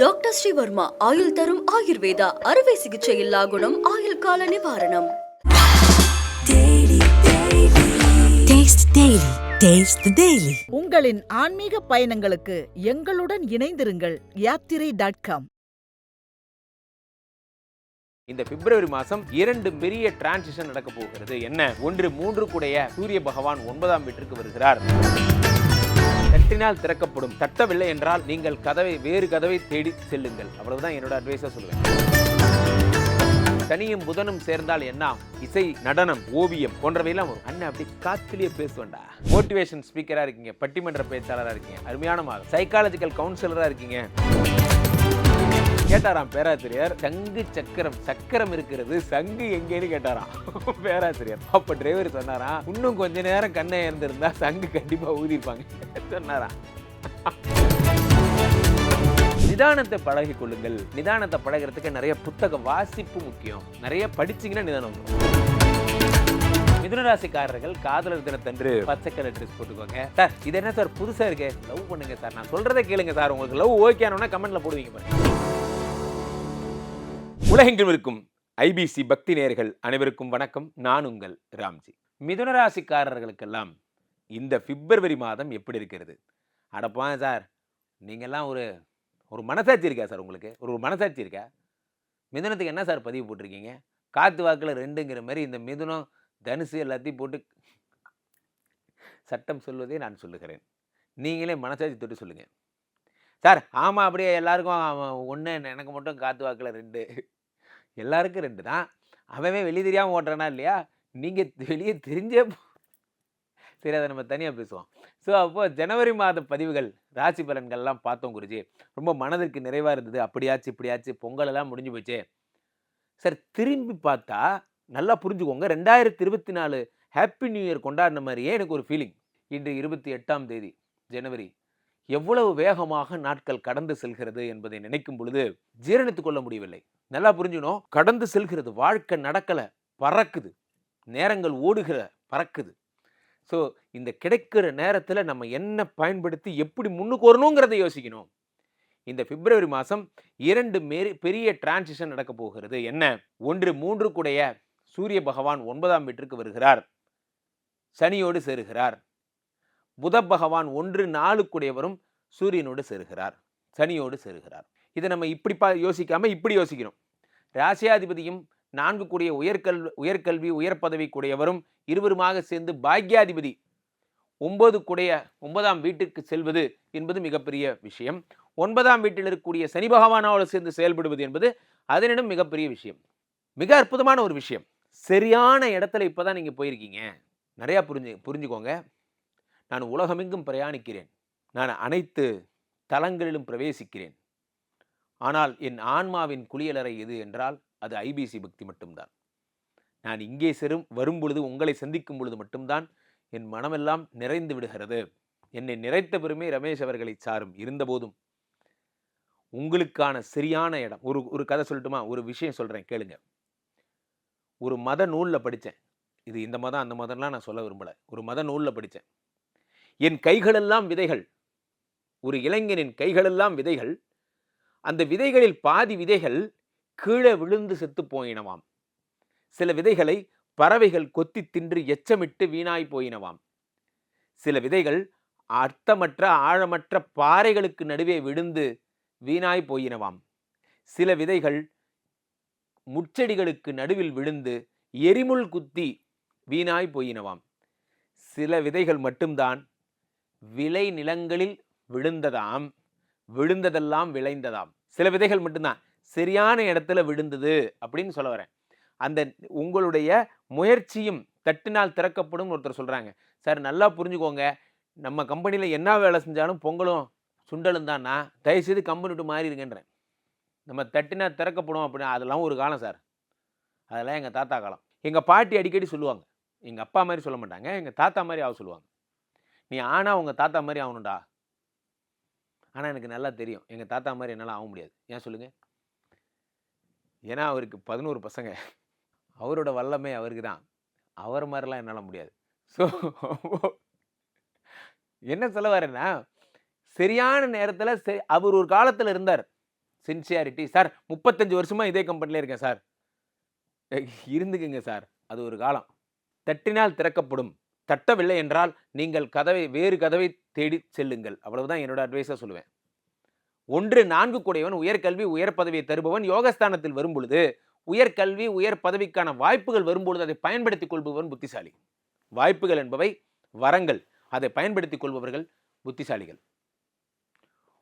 Doctor Sreevarma ஆயுள் தரும் ஆயுர்வேதா அறுவை சிகிச்சை இல்லா குணம் ஆயுள் கால நிவாரணம். Taste Daily. Taste the Daily. உங்களின் ஆன்மீக பயணங்களுக்கு எங்களுடன் இணைந்திருங்கள் யாத்திரை டாட் காம் இந்த பிப்ரவரி மாதம் இரண்டு பெரிய டிரான்சிஷன் நடக்க போகிறது. என்ன? ஒன்று மூன்று கூடைய சூரிய பகவான் ஒன்பதாம் வீட்டிற்கு வருகிறார். தட்டினால் திறக்கப்படும். தட்டவில்லை என்றால் நீங்கள் கதவை வேறு கதவை தேடி செல்லுங்கள். அவ்வளவுதான் என்னோட அட்வைஸை சொல்லுவேன். சனியும் புதனும் சேர்ந்தால் என்ன இசை நடனம் ஓவியம் போன்றவையெல்லாம் வரும். அண்ணன் அப்படி காத்திலேயே பேசுவேண்டா மோட்டிவேஷன் ஸ்பீக்கராக இருக்கீங்க பட்டிமன்ற பேச்சாளராக இருக்கீங்க அருமையான மாதம் சைக்காலஜிக்கல் கவுன்சிலராக இருக்கீங்க. கேட்டாராம் பேராசிரியர். சங்கு சக்கரம் சக்கரம் இருக்கிறது சங்கு எங்கேன்னு கேட்டாராம். பேராசிரியர். அப்ப டிரைவர் சொன்னாராம் இன்னும் கொஞ்ச நேரம் கண்ணை இருந்திருந்தா சங்கு கண்டிப்பா ஊதிருப்பாங்க சொன்னாராம். நிதானத்தை பழகி கொள்ளுங்கள். நிதானத்தை பழகிறதுக்கு நிறைய புத்தக வாசிப்பு முக்கியம். நிறைய படிச்சீங்கன்னா நிதானம் மிதுனராசிக்காரர்கள் காதலர் தினத்தன்று பச்சை கலர் ட்ரெஸ் போட்டுக்கோங்க. சார் இது என்ன சார் புதுசா இருக்கு? லவ் பண்ணுங்க சார். நான் சொல்றதை கேளுங்க சார். உங்களுக்கு லவ் ஓகே ஆனோன்னா கமெண்ட்ல போடுவீங்க பாருங்க. உலகெங்கும் இருக்கும் ஐபிசி பக்தி நேர்கள் அனைவருக்கும் வணக்கம். நான் உங்கள் ராம்ஜி. மிதுன ராசிக்காரர்களுக்கெல்லாம் இந்த பிப்ரவரி மாதம் எப்படி இருக்கிறது? அடப்பான் சார். நீங்கள்லாம் ஒரு ஒரு மனசாட்சி இருக்கா சார் உங்களுக்கு? ஒரு மனசாட்சி இருக்கா? மிதுனத்துக்கு என்ன சார் பதிவு போட்டிருக்கீங்க? காத்து வாக்கில் ரெண்டுங்கிற மாதிரி இந்த மிதுனம் தனுசு எல்லாத்தையும் போட்டு சட்டம் சொல்வதே நான் சொல்லுகிறேன். நீங்களே மனசாட்சி தொட்டு சொல்லுங்கள் சார் ஆமாம் அப்படியே எல்லாருக்கும் ஒன்று எனக்கு மட்டும் காத்து வாக்கில் ரெண்டு. எல்லாருக்கும் ரெண்டு தான். அவன் வெளியே தெரியாமல் ஓட்டுறானா இல்லையா? நீங்கள் வெளியே தெரிஞ்சே போ- சரி அதை நம்ம தனியாக பேசுவோம். ஸோ அப்போது ஜனவரி மாத பதிவுகள் ராசி பலன்கள்லாம் பார்த்தோம் குருஜி. ரொம்ப மனதிற்கு நிறைவாக இருந்தது. அப்படியாச்சு இப்படியாச்சு பொங்கலெல்லாம் முடிஞ்சு போச்சு. சார் திரும்பி பார்த்தா நல்லா புரிஞ்சுக்கோங்க ரெண்டாயிரத்தி இருபத்தி நாலு ஹாப்பி நியூ இயர் கொண்டாடின மாதிரியே எனக்கு ஒரு ஃபீலிங் இன்று இருபத்தி எட்டாம் தேதி ஜனவரி. எவ்வளவு வேகமாக நாட்கள் கடந்து செல்கிறது என்பதை நினைக்கும் பொழுது ஜீரணித்துக் கொள்ள முடியவில்லை. நல்லா புரிஞ்சுக்கணும். கடந்து செல்கிறது. வாழ்க்கை நடக்கல. பறக்குது. நேரங்கள் ஓடுகிற பறக்குது. ஸோ இந்த கிடைக்கிற நேரத்தில் நம்ம என்ன பயன்படுத்தி எப்படி முன்னுக்கு வரணுங்கிறத யோசிக்கணும். இந்த பிப்ரவரி மாதம் இரண்டு மேரி பெரிய டிரான்சிஷன் நடக்க போகிறது. என்ன? ஒன்று மூன்று கூடைய சூரிய பகவான் ஒன்பதாம் வீட்டிற்கு வருகிறார். சனியோடு சேருகிறார். புத பகவான் ஒன்று நாளுக்குடையவரும் சூரியனோடு சேருகிறார் சனியோடு சேருகிறார். இதை நம்ம இப்படி பா யோசிக்காமல் இப்படி யோசிக்கணும். ராசியாதிபதியும் நான்கு கூடிய உயர்கல்வி உயர்கல்வி உயர் பதவி கூடியவரும் இருவருமாக சேர்ந்து பாக்யாதிபதி ஒன்பது கூடைய ஒன்பதாம் வீட்டிற்கு செல்வது என்பது மிகப்பெரிய விஷயம். ஒன்பதாம் வீட்டில் இருக்கக்கூடிய சனி பகவானோடு சேர்ந்து செயல்படுவது என்பது அதனிடம் மிகப்பெரிய விஷயம். மிக அற்புதமான ஒரு விஷயம். சரியான இடத்துல இப்போ தான் நீங்கள் போயிருக்கீங்க. நிறையா புரிஞ்சு புரிஞ்சுக்கோங்க. நான் உலகமெங்கும் பிரயாணிக்கிறேன். நான் அனைத்து தலங்களிலும் பிரவேசிக்கிறேன். ஆனால் என் ஆன்மாவின் குளியலறை எது என்றால் அது ஐபிசி பக்தி மட்டும்தான். நான் இங்கே செரும் வரும்பொழுது உங்களை சந்திக்கும் பொழுது மட்டும்தான் என் மனமெல்லாம் நிறைந்து விடுகிறது. என்னை நிறைத்த பெருமை ரமேஷ் அவர்களை சாரும் இருந்தபோதும் உங்களுக்கான சரியான இடம் ஒரு ஒரு கதை சொல்லட்டுமா? ஒரு விஷயம் சொல்கிறேன் கேளுங்க. ஒரு மத நூலில் படித்தேன் இது இந்த மதம் அந்த மதம்லாம் நான் சொல்ல விரும்பலை. ஒரு மத நூலில் படித்தேன் என் கைகளெல்லாம் விதைகள். ஒரு இளைஞனின் கைகளெல்லாம் விதைகள். அந்த விதைகளில் பாதி விதைகள் கீழே விழுந்து செத்து போயினவாம். சில விதைகளை பறவைகள் கொத்தி தின்று எச்சமிட்டு வீணாய் போயினவாம். சில விதைகள் அர்த்தமற்ற ஆழமற்ற பாறைகளுக்கு நடுவே விழுந்து வீணாய் போயினவாம். சில விதைகள் முட்செடிகளுக்கு நடுவில் விழுந்து எரிமுள் குத்தி வீணாய் போயினவாம். சில விதைகள் மட்டும்தான் விளை நிலங்களில் விழுந்ததாம். விழுந்ததெல்லாம் விளைந்ததாம். சில விதைகள் மட்டும்தான். சரியான இடத்துல விழுந்தது அப்படின்னு சொல்ல வரேன். அந்த உங்களுடைய முயற்சியும் தட்டினால் திறக்கப்படும் ஒருத்தர் சொல்கிறாங்க சார் நல்லா புரிஞ்சுக்கோங்க. நம்ம கம்பெனியில் என்ன வேலை செஞ்சாலும் பொங்கலும் சுண்டலும் தான்னா தயவுசெய்து கம்பெனி விட்டு மாறிடுங்கன்றேன். நம்ம தட்டினா திறக்கப்படும் அப்படின்னா அதெல்லாம் ஒரு காலம் சார். அதெல்லாம் எங்கள் தாத்தா காலம். எங்கள் பாட்டி அடிக்கடி சொல்லுவாங்க. எங்கள் அப்பா மாதிரி சொல்ல மாட்டாங்க. எங்கள் தாத்தா மாதிரி ஆக சொல்லுவாங்க. நீ ஆனால் உங்கள் தாத்தா மாதிரி ஆகணும்டா ஆனால் எனக்கு நல்லா தெரியும். எங்கள் தாத்தா மாதிரி என்னால் ஆக முடியாது. ஏன் சொல்லுங்கள் ஏன்னா அவருக்கு பதினோரு பசங்க. அவரோட வல்லமை அவருக்கு தான். அவர் மாதிரிலாம் என்னால் முடியாது. ஸோ என்ன சொல்ல வரேன்னா சரியான நேரத்தில் சரி அவர் ஒரு காலத்தில் இருந்தார். சின்சியாரிட்டி சார் முப்பத்தஞ்சு வருஷமாக இதே கம்பெனியில் இருக்கேன் சார் இருந்துக்குங்க சார் அது ஒரு காலம். தட்டினால் திறக்கப்படும். தட்டவில்லை என்றால் நீங்கள் கதவை வேறு கதவை தேடி செல்லுங்கள். அவ்வளவுதான் என்னோட அட்வைஸாக சொல்லுவேன். ஒன்று நான்கு கூடையவன் உயர்கல்வி உயர் பதவியை தருபவன் யோகஸ்தானத்தில் வரும் பொழுது உயர்கல்வி உயர் பதவிக்கான வாய்ப்புகள் வரும்பொழுது அதை பயன்படுத்திக் கொள்பவன் புத்திசாலி. வாய்ப்புகள் என்பவை வரங்கள். அதை பயன்படுத்திக் கொள்பவர்கள் புத்திசாலிகள்.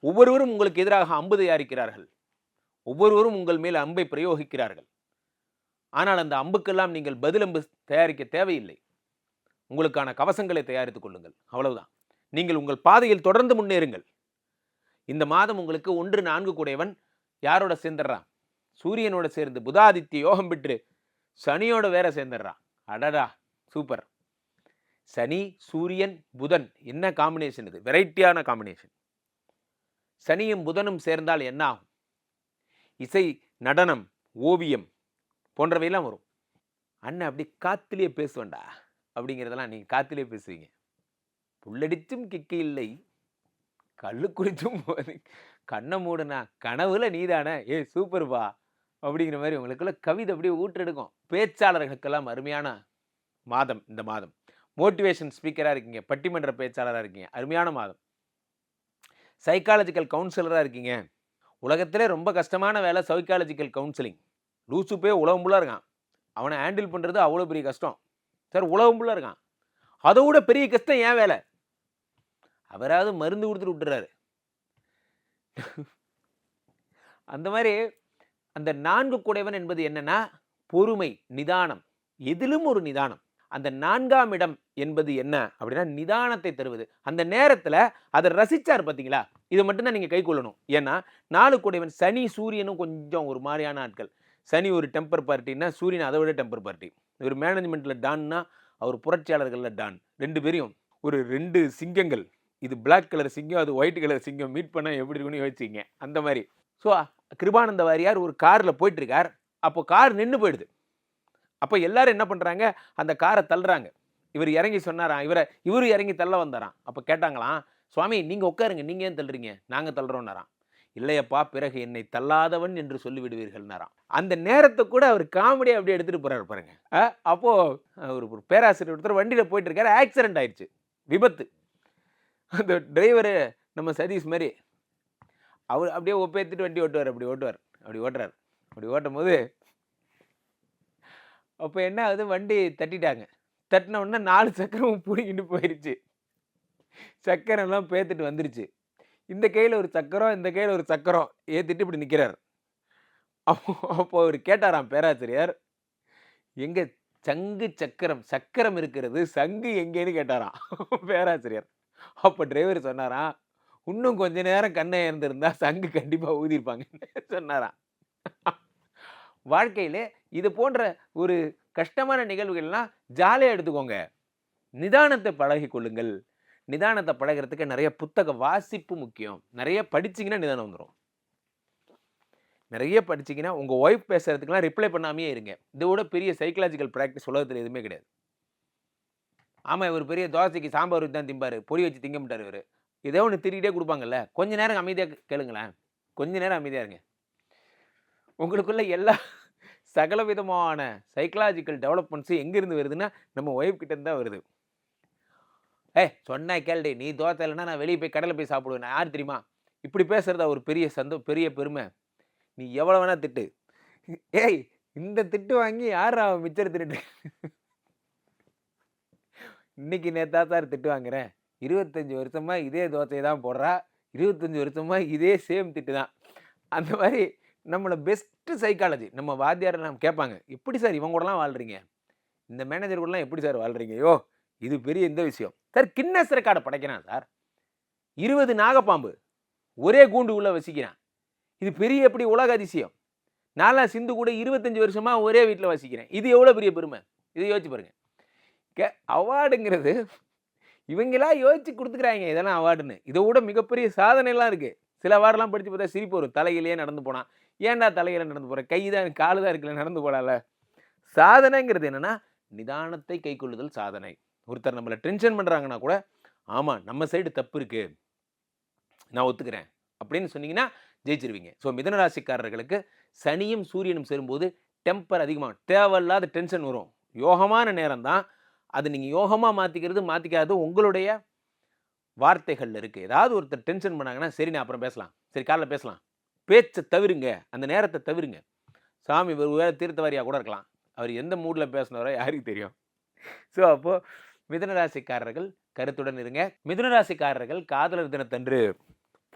ஒவ்வொருவரும் உங்களுக்கு எதிராக அம்பு தயாரிக்கிறார்கள். ஒவ்வொருவரும் உங்கள் மேல் அம்பை பிரயோகிக்கிறார்கள். ஆனால் அந்த அம்புக்கெல்லாம் நீங்கள் பதிலம்பு தயாரிக்க தேவையில்லை. உங்களுக்கான கவசங்களை தயாரித்துக் கொள்ளுங்கள். அவ்வளவுதான். நீங்கள் உங்கள் பாதையில் தொடர்ந்து முன்னேறுங்கள். இந்த மாதம் உங்களுக்கு ஒன்று நான்கு கூடையவன் யாரோட சேர்ந்துடுறான்? சூரியனோட சேர்ந்து புதாதித்ய யோகம் பெற்று சனியோட வேற சேர்ந்துடுறான். அடடா சூப்பர். சனி சூரியன் புதன் என்ன காம்பினேஷன் இது? வெரைட்டியான காம்பினேஷன் சனியும் புதனும் சேர்ந்தால் என்ன ஆகும்? இசை நடனம் ஓவியம் போன்றவையெல்லாம் வரும். அண்ணன் அப்படி காத்திலேயே பேசுவேன்டா. அப்படிங்கிறதெல்லாம் நீங்கள் காத்திலே பேசுவீங்க. புள்ளடிச்சும் கிக்கு இல்லை கல்லு குடிச்சும் போது கண்ணை மூடுனா கனவுல நீதானே ஏ சூப்பர்பா அப்படிங்கிற மாதிரி உங்களுக்குள்ள கவிதை அப்படியே ஊற்றெடுக்கும். பேச்சாளர்களுக்கெல்லாம் அருமையான மாதம் இந்த மாதம். மோட்டிவேஷன் ஸ்பீக்கராக இருக்கீங்க பட்டிமன்ற பேச்சாளராக இருக்கீங்க அருமையான மாதம். சைக்காலஜிக்கல் கவுன்சிலராக இருக்கீங்க. உலகத்திலே ரொம்ப கஷ்டமான வேலை சைக்காலஜிக்கல் கவுன்சிலிங் லூசுப்பே உலகம் இருக்கான். அவனை ஹேண்டில் பண்ணுறது அவ்வளோ பெரிய கஷ்டம். சார் உலகம் ஃபுல்லாக இருக்கான். அதை விட பெரிய கஷ்டம் ஏன் வேலை. அவராவது மருந்து கொடுத்துட்டு விட்டுறாரு. அந்த மாதிரி அந்த நான்கு குடைவன் என்பது என்னன்னா பொறுமை நிதானம். எதிலும் ஒரு நிதானம். அந்த நான்காம் இடம் என்பது என்ன அப்படின்னா நிதானத்தை தருவது. அந்த நேரத்தில் அதை ரசித்தார் பார்த்தீங்களா இதை மட்டும்தான் நீங்கள் கை கொள்ளணும். ஏன்னா நாலு குடைவன் சனி சூரியனும் கொஞ்சம் ஒரு மாதிரியான ஆட்கள். சனி ஒரு டெம்பர் பார்ட்டின்னா சூரியன் அதை விட டெம்பர் பார்ட்டி ஒரு மேனேஜ்மெண்ட்டில் டான்னா அவர் புரட்சியாளர்களில் டான் ரெண்டு பேரையும். ஒரு ரெண்டு சிங்கங்கள். இது பிளாக் கலர் சிங்கம் அது ஒயிட் கலர் சிங்கம். மீட் பண்ண எப்படி இருக்குன்னு யோசிச்சிங்க. அந்த மாதிரி. ஸோ கிருபானந்த வாரியார் ஒரு காரில் போயிட்டுருக்கார். அப்போ கார் நின்று போயிடுது. அப்போ எல்லாரும் என்ன பண்ணுறாங்க அந்த காரை தள்ளுறாங்க. இவர் இறங்கி சொன்னாராம் இவரை இவரும் இறங்கி தள்ள வந்தாராம் அப்போ கேட்டாங்களாம் சுவாமி நீங்கள் உட்காருங்க. நீங்கள் ஏன் தள்ளுறீங்க? நாங்கள் தள்ளுறோன்னாராம் இல்லையப்பா பிறகு என்னை தள்ளாதவன் என்று சொல்லிவிடுவீர்கள்னாராம். அந்த நேரத்தை கூட அவர் காமெடியாக அப்படியே எடுத்துகிட்டு போகிறாரு பாருங்க. அப்போது ஒரு பேராசிரியர் ஒருத்தர் வண்டியில் போயிட்டு இருக்காரு ஆக்சிடென்ட் ஆயிடுச்சு விபத்து. அந்த டிரைவரு நம்ம சதீஷ் மாதிரி அவர் அப்படியே ஒப்பேத்துட்டு வண்டி ஓட்டுவார் அப்படி ஓட்டுவார் அப்படி ஓட்டுறாரு. அப்படி ஓட்டும் போது அப்போ என்ன ஆகுது வண்டி தட்டிட்டாங்க. தட்டின உடனே நாலு சக்கரமும் பிடிக்கிட்டு போயிடுச்சு சக்கரம் எல்லாம் பேத்துட்டு வந்துருச்சு. இந்த கையில் ஒரு சக்கரம் இந்த கையில் ஒரு சக்கரம் ஏற்றிட்டு இப்படி நிற்கிறார் அப்போ அப்போ அவர் கேட்டாராம் பேராசிரியர் எங்கே சங்கு சக்கரம் சக்கரம் இருக்கிறது சங்கு எங்கேன்னு? கேட்டாராம் பேராசிரியர். அப்போ டிரைவர் சொன்னாராம் இன்னும் கொஞ்ச நேரம் கண்ணை இருந்திருந்தால் சங்கு கண்டிப்பாக ஊதிருப்பாங்கன்னு சொன்னாராம். வாழ்க்கையிலே இது போன்ற ஒரு கஷ்டமான நிகழ்வுகள்லாம் ஜாலியாக எடுத்துக்கோங்க. நிதானத்தை பழகிக்கொள்ளுங்கள் நிதானத்தை பழகிறதுக்கு நிறைய புத்தக வாசிப்பு முக்கியம். நிறைய படிச்சிங்கன்னா நிதானம் வந்துடும் நிறைய படிச்சிங்கன்னா உங்கள் ஒய்ஃப் பேசுகிறதுக்குலாம் ரிப்ளை பண்ணாமையே இருங்க. இதோட பெரிய சைக்கலாஜிக்கல் ப்ராக்டிஸ் உலகத்தில் எதுவுமே கிடையாது. ஆமாம் இவர் பெரிய தோசைக்கு சாம்பார் ஊற்றி தான் திம்பார். பொரி வச்சு திங்க மாட்டார் இவர். ஏதோ ஒன்று திரிக்கிட்டே கொடுப்பாங்கல்ல. கொஞ்ச நேரம் அமைதியாக கேளுங்களேன். கொஞ்ச நேரம் அமைதியாக இருங்க. உங்களுக்குள்ள எல்லா சகல விதமான சைக்கலாஜிக்கல் டெவலப்மெண்ட்ஸும் எங்கேருந்து வருதுன்னா நம்ம ஒய்ஃப் கிட்டேருந்து தான் வருது. ஏ சொன்னா கேள்வி. நீ தோசை இல்லைன்னா நான் வெளியே போய் கடையில் போய் சாப்பிடுவேன். நான் யார் தெரியுமா? இப்படி பேசுகிறத ஒரு பெரிய சந்தோ பெரிய பெருமை. நீ எவ்வளோ வேணால் திட்டு. ஏய் இந்த திட்டு வாங்கி யார் அவன் மிச்சர் திட்டு இன்னைக்கு நேத்தா சார் திட்டு வாங்குறேன். இருபத்தஞ்சி வருஷமா இதே தோசையை தான் போடுறா. இருபத்தஞ்சி வருஷமா இதே சேம் திட்டு தான். அந்த மாதிரி நம்மளை பெஸ்ட்டு சைக்காலஜி நம்ம வாத்தியாரை நம்ம கேட்பாங்க. எப்படி சார் இவங்க கூடலாம் வாழ்கிறீங்க இந்த மேனேஜர் கூடலாம் எப்படி சார் வாழ்கிறீங்க யோ இது பெரிய இந்த விஷயம். சார் கின்னஸ் ரெக்கார்டை படைக்கிறான் சார். இருபது நாகப்பாம்பு ஒரே கூண்டு உள்ள வசிக்கிறான். இது பெரிய எப்படி உலக அதிசயம். நாலாம் சிந்து கூட இருபத்தஞ்சி வருஷமா ஒரே வீட்டில் வசிக்கிறேன். இது எவ்வளோ பெரிய பெருமை? இதை யோசிச்சு பாருங்க. கே அவார்டுங்கிறது இவங்களா யோசிச்சு கொடுத்துக்கிறாங்க இதெல்லாம் அவார்டுன்னு. இதை விட மிகப்பெரிய சாதனைலாம் இருக்குது சில அவார்டெல்லாம் படித்து பார்த்தா சிரிப்பு வரும். தலையிலேயே நடந்து போனான். ஏன்டா தலையில நடந்து போகிறேன் கை தான் காலு தான் இருக்குல்ல நடந்து போடால சாதனைங்கிறது என்னன்னா நிதானத்தை கைக்கொள்ளுதல் சாதனை. ஒருத்தர் நம்மளை டென்ஷன் பண்ணுறாங்கன்னா கூட ஆமாம் நம்ம சைடு தப்பு இருக்குது நான் ஒத்துக்கிறேன். அப்படின்னு சொன்னீங்கன்னா ஜெயிச்சிருவீங்க. ஸோ மிதனராசிக்காரர்களுக்கு சனியும் சூரியனும் சேரும்போது டெம்பர் அதிகமாக தேவையில்லாத டென்ஷன் வரும். யோகமான நேரம் தான் அது நீங்கள் யோகமாக மாற்றிக்கிறது மாற்றிக்காது உங்களுடைய வார்த்தைகளில் இருக்குது ஏதாவது ஒருத்தர் டென்ஷன் பண்ணாங்கன்னா சரி நான் அப்புறம் பேசலாம். சரி காலைல பேசலாம். பேச்சை தவிருங்க. அந்த நேரத்தை தவிருங்க. சாமி ஒரு வேறு தீர்த்தவாரியாக கூட இருக்கலாம். அவர் எந்த மூடில் பேசினாரோ யாருக்கு தெரியும்? ஸோ அப்போது மிதனராசிக்காரர்கள் கருத்துடன் இருங்க. மிதுனராசிக்காரர்கள் காதலர் தினத்தன்று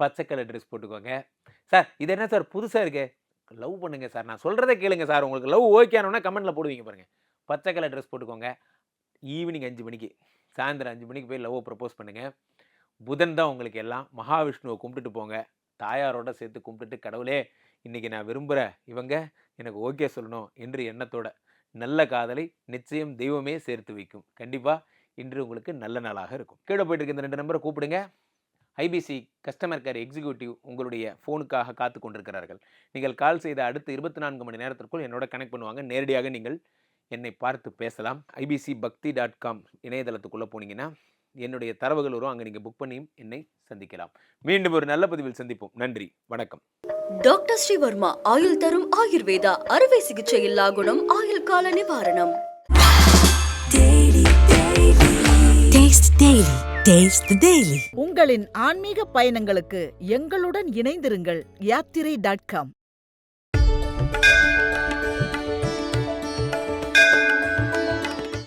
பச்சை கலர் ட்ரெஸ் போட்டுக்கோங்க. சார் இது என்ன சார் புதுசாக இருக்கு? லவ் பண்ணுங்க சார். நான் சொல்கிறத கேளுங்க சார். உங்களுக்கு லவ் ஓகே ஆனோன்னா கமெண்ட்டில் போடுவீங்க பாருங்கள் பச்சை கலர் ட்ரெஸ் போட்டுக்கோங்க. ஈவினிங் அஞ்சு மணிக்கு சாயந்தரம் அஞ்சு மணிக்கு போய் லவ்வை ப்ரப்போஸ் பண்ணுங்கள் புதன் தான் உங்களுக்கு எல்லாம். மகாவிஷ்ணுவை கும்பிட்டுட்டு போங்க. தாயாரோட சேர்த்து கும்பிட்டுட்டு கடவுளே இன்றைக்கி நான் விரும்புகிற இவங்க எனக்கு ஓகே சொல்லணும் என்று எண்ணத்தோட நல்ல காதலை நிச்சயம் தெய்வமே சேர்த்து வைக்கும். கண்டிப்பாக இன்று உங்களுக்கு நல்ல நாளாக இருக்கும். கீழே போயிட்டு இருக்க இந்த ரெண்டு நம்பரை கூப்பிடுங்க. ஐபிசி கஸ்டமர் கேர் எக்ஸிக்யூட்டிவ் உங்களுடைய ஃபோனுக்காக காத்து கொண்டிருக்கிறார்கள். நீங்கள் கால் செய்த அடுத்த இருபத்தி நான்கு மணி நேரத்திற்குள் என்னோட கனெக்ட் பண்ணுவாங்க. நேரடியாக நீங்கள் என்னை பார்த்து பேசலாம். ஐபிசி பக்தி டாட் காம் இணையதளத்துக்குள்ளே போனீங்கன்னா என்னுடைய தரவுகள் வரும். அங்கே நீங்கள் புக் பண்ணியும் என்னை சந்திக்கலாம். மீண்டும் ஒரு நல்ல பதிவில் சந்திப்போம். நன்றி. வணக்கம். டாக்டர் ஸ்ரீவர்மா ஆயுள் தரும் ஆயுர்வேதா அறுவை சிகிச்சை இல்லா குணம் ஆயுள் கால நிவாரணம். உங்களின் ஆன்மீக பயணங்களுக்கு எங்களுடன் இணைந்திருங்கள். யாத்திரை டாட் காம்